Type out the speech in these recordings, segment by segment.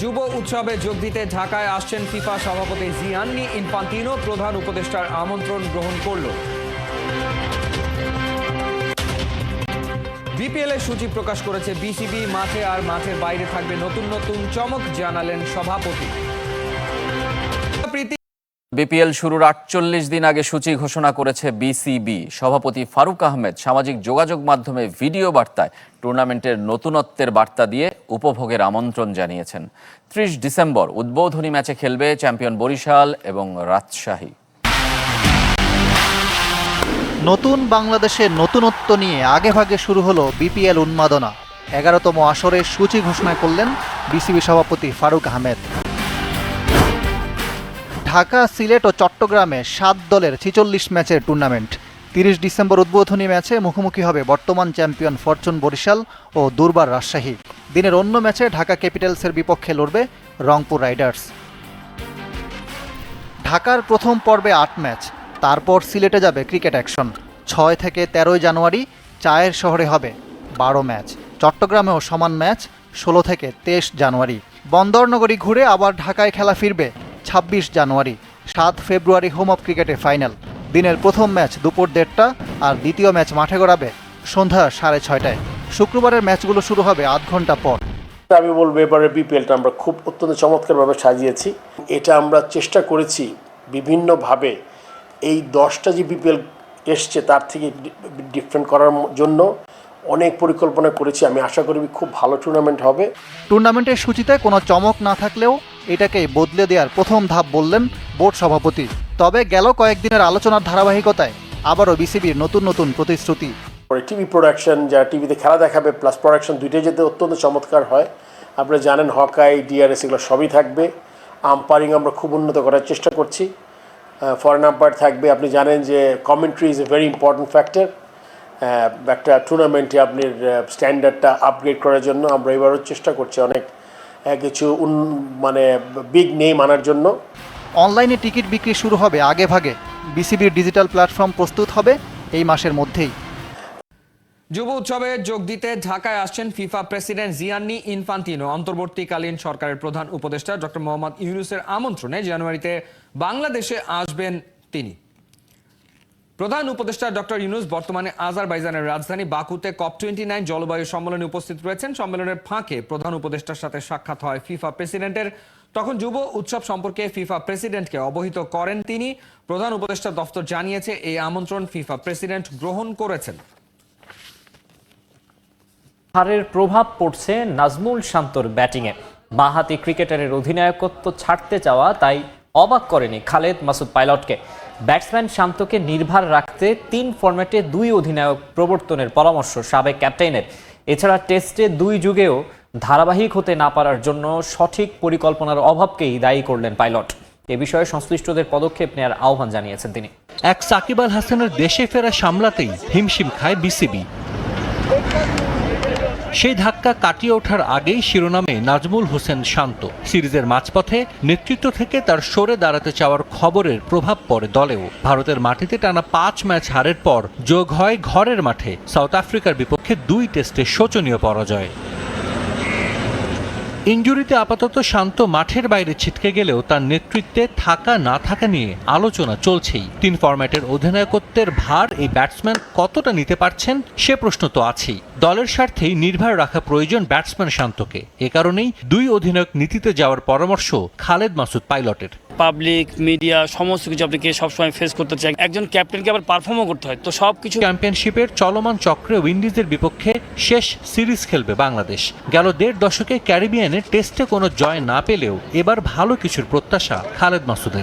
যুব উৎসবে যোগ দিতে ঢাকায় আসছেন ফিফা সভাপতি জিয়ান্নি ইনফান্তিনো। প্রধান উপদেষ্টার আমন্ত্রণ গ্রহণ করল। বিপিএল এর সূচি প্রকাশ করেছে বিসিবি। মাঠে আর মাঠের বাইরে থাকবে নতুন নতুন চমক, জানালেন সভাপতি। বিপিএল শুরুর আটচল্লিশ দিন আগে সূচি ঘোষণা করেছে বিসিবি। সভাপতি ফারুক আহমেদ সামাজিক যোগাযোগ মাধ্যমে ভিডিও বার্তায় টুর্নামেন্টের নতুনত্বের বার্তা দিয়ে উপভোগের আমন্ত্রণ জানিয়েছেন। ত্রিশ ডিসেম্বর উদ্বোধনী ম্যাচে খেলবে চ্যাম্পিয়ন বরিশাল এবং রাজশাহী। নতুন বাংলাদেশের নতুনত্ব নিয়ে আগেভাগে শুরু হলো বিপিএল উন্মাদনা। এগারোতম আসরের সূচি ঘোষণা করলেন বিসিবি সভাপতি ফারুক আহমেদ। ঢাকা, সিলেট ও চট্টগ্রামে সাত দলের ছিচল্লিশ ম্যাচের টুর্নামেন্ট। তিরিশ ডিসেম্বর উদ্বোধনী ম্যাচে মুখোমুখি হবে বর্তমান চ্যাম্পিয়ন ফরচুন বরিশাল ও দুর্বার রাজশাহী। দিনের অন্য ম্যাচে ঢাকা ক্যাপিটালসের বিপক্ষে লড়বে রংপুর রাইডার্স। ঢাকার প্রথম পর্বে আট ম্যাচ, তারপর সিলেটে যাবে ক্রিকেট অ্যাকশন। ছয় থেকে তেরোই জানুয়ারি চায়ের শহরে হবে বারো ম্যাচ। চট্টগ্রামেও সমান ম্যাচ, ষোলো থেকে তেইশ জানুয়ারি। বন্দরনগরী ঘুরে আবার ঢাকায় খেলা ফিরবে ছাব্বিশ জানুয়ারি, সাত ফেব্রুয়ারি হোম অফ ক্রিকেটে ফাইনাল দিনের প্রথম ম্যাচ দুপুর দেড়টা আর দ্বিতীয় ম্যাচ মাঠে গড়াবে সন্ধ্যা সাড়ে ছয়টায়। শুক্রবারের ম্যাচগুলো শুরু হবে আধ ঘণ্টা পর। আমি বলব, এবারে বিপিএলটা আমরা খুব অত্যন্ত চমৎকারভাবে সাজিয়েছি। এটা আমরা চেষ্টা করেছি বিভিন্নভাবে। এই দশটা যে বিপিএল এসছে, তার থেকে ডিফারেন্ট করার জন্য। অনেক পরিকল্পনা করেছি আমি আশা করি খুব ভালো টুর্নামেন্ট হবে। টুর্নামেন্টের সূচিতে কোনো চমক না থাকলেও এটাকে বদলে দেওয়ার প্রথম ধাপ বললেন বোর্ড সভাপতি। তবে গেল কয়েকদিনের আলোচনার ধারাবাহিকতায় আবারও বিসিবির নতুন নতুন প্রতিশ্রুতি। পরে টিভি প্রোডাকশন যারা টিভিতে খেলা দেখাবে প্লাস প্রোডাকশন দুইটাই যেতে অত্যন্ত চমৎকার হয়। আপনারা জানেন হকাই ডিআরএস এগুলো সবই থাকবে। আম্পায়ারিং আমরা খুব উন্নত করার চেষ্টা করছি। ফরেন আম্পায়ার থাকবে। আপনি জানেন যে commentary is a very important factor একটা টুর্নামেন্টে আপনি স্ট্যান্ডার্ডটা আপগ্রেড করার জন্য আমরা এবারও চেষ্টা করছি অনেক কিছু উন- মানে বিগ নেম আনার জন্য। অনলাইনে টিকিট বিক্রি শুরু হবে আগে ভাগে। বিসিবির ডিজিটাল প্ল্যাটফর্ম প্রস্তুত হবে এই মাসের মধ্যেই। যুব উৎসবে যোগ দিতে ঢাকায় আসছেন ফিফা প্রেসিডেন্ট জিয়ান্নি ইনফান্তিনো। অন্তর্বর্তীকালীন সরকারের প্রধান উপদেষ্টা ডক্টর মোহাম্মদ ইউনুসের আমন্ত্রণে জানুয়ারিতে বাংলাদেশে আসবেন তিনি। প্রধান উপদেষ্টা ডক্টর ইউনুস বর্তমানে আজারবাইজানের রাজধানী বাকুতে কপ টোয়েন্টি নাইন জলবায়ু সম্মেলনে উপস্থিত রয়েছেন। সম্মেলনের ফাঁকে প্রধান উপদেষ্টার সাথে সাক্ষাৎ হয় ফিফা প্রেসিডেন্টের। তখন যুব উৎসব সম্পর্কে ফিফা প্রেসিডেন্টকে অবহিত করেন তিনি। প্রধান উপদেষ্টা দফতর জানিয়েছে, এই আমন্ত্রণ ফিফা প্রেসিডেন্ট গ্রহণ করেছেন। হারের প্রভাব পড়ছে নাজমুল শান্তর ব্যাটিংয়ে। বাঁহাতি ক্রিকেটারের অধিনায়কত্ব ছাড়তে চাওয়া তাই অবাক করেনি খালেদ মাসুদ পাইলটকে। ব্যাটসম্যান শান্তকে নির্ভার রাখতে তিন ফরম্যাটে দুই অধিনায়ক প্রবর্তনের পরামর্শ সাবেক ক্যাপ্টেনের। এছাড়া টেস্টে দুই যুগেও ধারাবাহিক হতে না পারার জন্য সঠিক পরিকল্পনার অভাবকেই দায়ী করলেন পাইলট। এ বিষয়ে সংশ্লিষ্টদের পদক্ষেপ নেওয়ার আহ্বান জানিয়েছেন তিনি। এক সাকিব আল হাসানের দেশে ফেরা সামলাতেই হিমশিম খায় বিসিবি। সেই ধাক্কা কাটিয়ে ওঠার আগেই শিরোনামে নাজমুল হোসেন শান্ত। সিরিজের মাঝপথে নেতৃত্ব থেকে তার সরে দাঁড়াতে চাওয়ার খবরের প্রভাব পড়ে দলেও। ভারতের মাটিতে টানা পাঁচ ম্যাচ হারের পর যোগ হয় ঘরের মাঠে। সাউথ আফ্রিকার বিপক্ষে দুই টেস্টে শোচনীয় পরাজয়। ইঞ্জুরিতে আপাতত শান্ত মাঠের বাইরে ছিটকে গেলেও তার নেতৃত্বে থাকা না থাকা নিয়ে আলোচনা চলছেই। তিন ফরম্যাটের অধিনায়কত্বের ভার এই ব্যাটসম্যান কতটা নিতে পারছেন সে প্রশ্ন তো আছেই। দলের স্বার্থেই নির্ভর রাখা প্রয়োজন ব্যাটসম্যান শান্তকে। এ কারণেই দুই অধিনায়ক নীতিতে যাওয়ার পরামর্শ খালেদ মাসুদ পাইলটের। পাবলিক মিডিয়া সমস্ত কিছু আপনাকে সবসময় ফেস করতে চাই। একজন ক্যাপ্টেনকে আবার পারফর্মও করতে হয়। তো সব কিছু চ্যাম্পিয়নশিপের চলমান চক্রে উইন্ডিজের বিপক্ষে শেষ সিরিজ খেলবে বাংলাদেশ। গেল দেড় দশকে ক্যারিবিয়ানে টেস্টে কোনো জয় না পেলেও এবার ভালো কিছুর প্রত্যাশা খালেদ মাসুদের।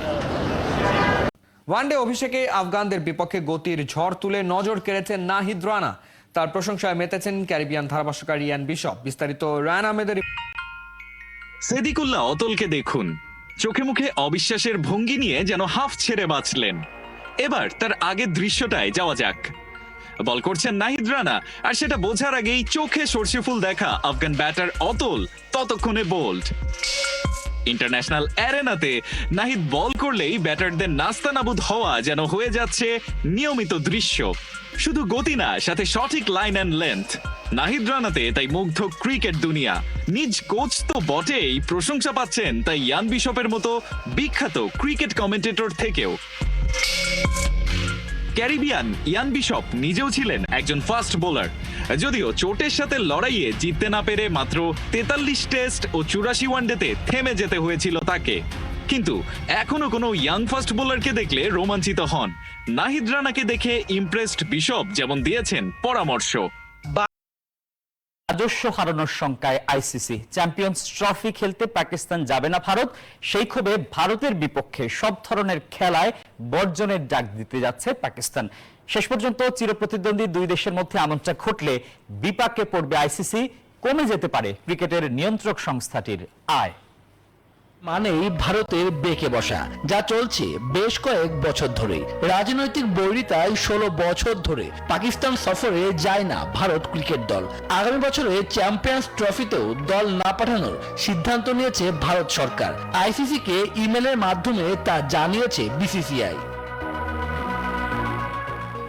ওয়ানডে অভিষেকে আফগানদের বিপক্ষে গতির ঝড় তুলে নজর কেড়েছেন নাহিদ রানা। তার প্রশংসায় মেতেছেন ক্যারিবিয়ান ধারাভাষ্যকার ইয়ান বিশপ। বিস্তারিত রায়ন আহমেদের সেদিকুল্লাহ অতলকে দেখুন। চোখে মুখে অবিশ্বাসের ভঙ্গি নিয়ে যেন হাফ ছেড়ে বাঁচলেন। এবার তার আগের দৃশ্যটায় যাওয়া যাক। বল করছেন নাহিদ রানা। আর সেটা বোঝার আগেই চোখে সর্ষে ফুল দেখা আফগান ব্যাটার অতল, ততক্ষণে বোল্ড ইন্টারন্যাশনাল অ্যারেনাতে নাহিদ বল করলেই ব্যাটারদের নাস্তানাবুদ হওয়া যেন হয়ে যাচ্ছে নিয়মিত দৃশ্য। শুধু গতি না, সাথে সঠিক লাইন অ্যান্ড লেন্থ নাহিদ রানাতে তাই মুগ্ধ ক্রিকেট দুনিয়া। নিজ কোচ তো বটেই প্রশংসা পাচ্ছেন তাই ইয়ান বিশপের মতো বিখ্যাত ক্রিকেট কমেন্টেটর থেকেও। ক্যারিবিয়ান, ইয়ান বিশপ নিজেও ছিলেন একজন ফাস্ট বোলার। যদিও চোটের সাথে লড়াইয়ে জিততে না পেরে মাত্র তেতাল্লিশ টেস্ট ও চুরাশি ওয়ানডেতে থেমে যেতে হয়েছিল তাকে। কিন্তু এখনও কোনো ইয়াং ফাস্ট বোলারকে দেখলে রোমাঞ্চিত হন। নাহিদ রানাকে দেখে ইমপ্রেসড বিশপ যেমন দিয়েছেন পরামর্শ। রাজস্ব হারানোর শঙ্কায় আইসিসি। চ্যাম্পিয়ন্স ট্রফি খেলতে পাকিস্তান যাবে না ভারত। সেই ক্ষোভে ভারতের বিপক্ষে সব ধরনের খেলায় বর্জনের ডাক দিতে যাচ্ছে পাকিস্তান। শেষ পর্যন্ত চিরপ্রতিদ্বন্দ্বী দুই দেশের মধ্যে এমনটা ঘটলে বিপাকে পড়বে আইসিসি। কমে যেতে পারে ক্রিকেটের নিয়ন্ত্রক সংস্থাটির আয়। মানেই ভারতের বেঁকে বসা, যা চলছে বেশ কয়েক বছর ধরে রাজনৈতিক বৈরিতায় ষোলো বছর ধরে পাকিস্তান সফরে যায় না ভারত ক্রিকেট দল। আগামী বছরে চ্যাম্পিয়ন্স ট্রফিতেও দল না পাঠানোর সিদ্ধান্ত নিয়েছে ভারত সরকার। আইসিসি কে ইমেলের মাধ্যমে তা জানিয়েছে বিসিসিআই।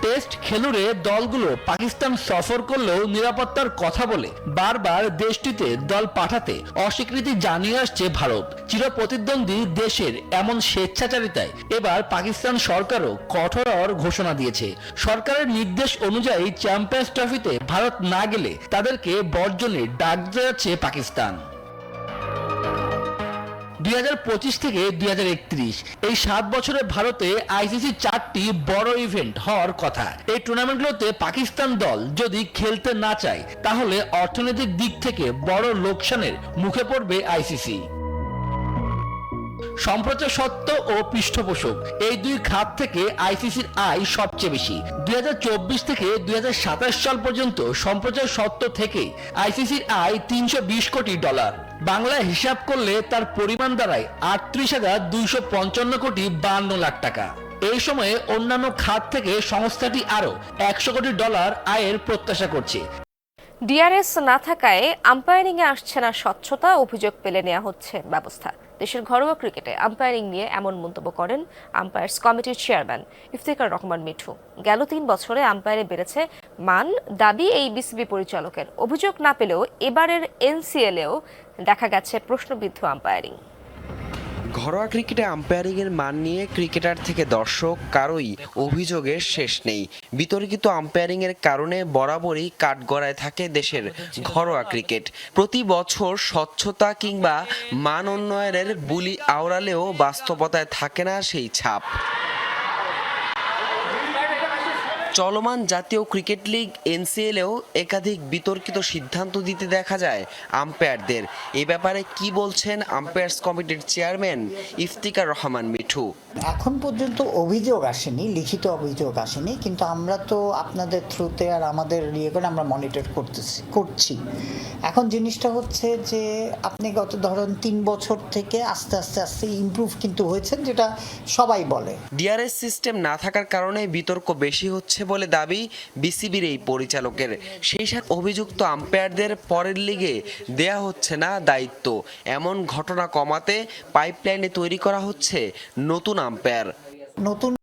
টেস্ট খেলুড়ে দলগুলো পাকিস্তান সফর করলেও নিরাপত্তার কথা বলে। বারবার দেশটিতে দল পাঠাতে অস্বীকৃতি জানিয়ে আসছে ভারত। চিরপ্রতিদ্বন্দ্বী দেশের এমন স্বেচ্ছাচারিতায় এবার পাকিস্তান সরকারও কঠোর ঘোষণা দিয়েছে। সরকারের নির্দেশ অনুযায়ী চ্যাম্পিয়ন্স ট্রফিতে ভারত না গেলে তাদেরকে বর্জনে ডাক যাচ্ছে পাকিস্তান। দুই হাজার পঁচিশ থেকে দুই হাজার একত্রিশ। এই সাত বছরে ভারতে আইসিসি চারটি বড় ইভেন্ট হওয়ার কথা। এই টুর্নামেন্টগুলোতে পাকিস্তান দল যদি খেলতে না চায়, তাহলে অর্থনৈতিক দিক থেকে বড় লোকসানের মুখে পড়বে আইসিসি সম্প্রচার সত্ত্ব ও পৃষ্ঠপোষক, এই দুই খাত থেকে আইসিসির আয় সবচেয়ে বেশি। দুই চব্বিশ থেকে দুই হাজার সাতাশ সাল পর্যন্ত সম্প্রচার সত্ত্ব থেকে আইসিসির আয় তিনশো বিশ কোটি ডলার। বাংলায় হিসাব করলে তার পরিমাণ দাঁড়ায় আটত্রিশ হাজার দুইশো পঞ্চান্ন কোটি বান্ন লাখ টাকা। এই সময়ে অন্যান্য খাত থেকে সংস্থাটি আরও একশো কোটি ডলার আয়ের প্রত্যাশা করছে। ডিআরএস না থাকায় আম্পায়ারিংয়ে আসছে না স্বচ্ছতা, অভিযোগ পেলে নেওয়া হচ্ছে ব্যবস্থা। দেশের ঘরোয়া ক্রিকেটে আম্পায়ারিং নিয়ে এমন মন্তব্য করেন আম্পায়ার্স কমিটির চেয়ারম্যান ইফতিকার রহমান মিঠু। গেল তিন বছরে আম্পায়ারে বেড়েছে মান, দাবি এই বিসিবি পরিচালকের। অভিযোগ না পেলেও এবারের এনসিএলেও দেখা গেছে প্রশ্নবিদ্ধ আম্পায়ারিং। ঘরোয়া ক্রিকেটে আম্পায়ারিংয়ের মান নিয়ে ক্রিকেটার থেকে দর্শক কারোই অভিযোগের শেষ নেই। বিতর্কিত আম্পায়ারিংয়ের কারণে বরাবরই কাঠগড়ায় থাকে দেশের ঘরোয়া ক্রিকেট। প্রতি বছর স্বচ্ছতা কিংবা মান উন্নয়নের বুলি আওড়ালেও বাস্তবতায় থাকে না সেই ছাপ। চলমান জাতীয় ক্রিকেট লিগ এনসিএলেও একাধিক বিতর্কিত সিদ্ধান্ত দিতে দেখা যায় আম্পায়ারদের। এ ব্যাপারে কি বলছেন আম্পায়ার্স কমিটির চেয়ারম্যান ইফতিকার রহমান মিঠু? এখন পর্যন্ত অভিযোগ আসেনি লিখিত অভিযোগ আসেনি কিন্তু আমরা তো আপনাদের থ্রুতে আর আমাদের ইয়ে করে আমরা মনিটর করতেছি করছি। এখন জিনিসটা হচ্ছে যে আপনি গত ধরুন তিন বছর থেকে আস্তে আস্তে আস্তে ইমপ্রুভ কিন্তু হয়েছেন যেটা সবাই বলে। ডিআরএস সিস্টেম না থাকার কারণে বিতর্ক বেশি হচ্ছে বলে দাবি বিসিবির এই পরিচালকের। সেই সাথে অভিযুক্ত আম্পায়ারদের পরের লিগে দেয়া হচ্ছে না দায়িত্ব। এমন ঘটনা কমাতে পাইপলাইনে তৈরি করা হচ্ছে নতুন আম্পায়ার। নতুন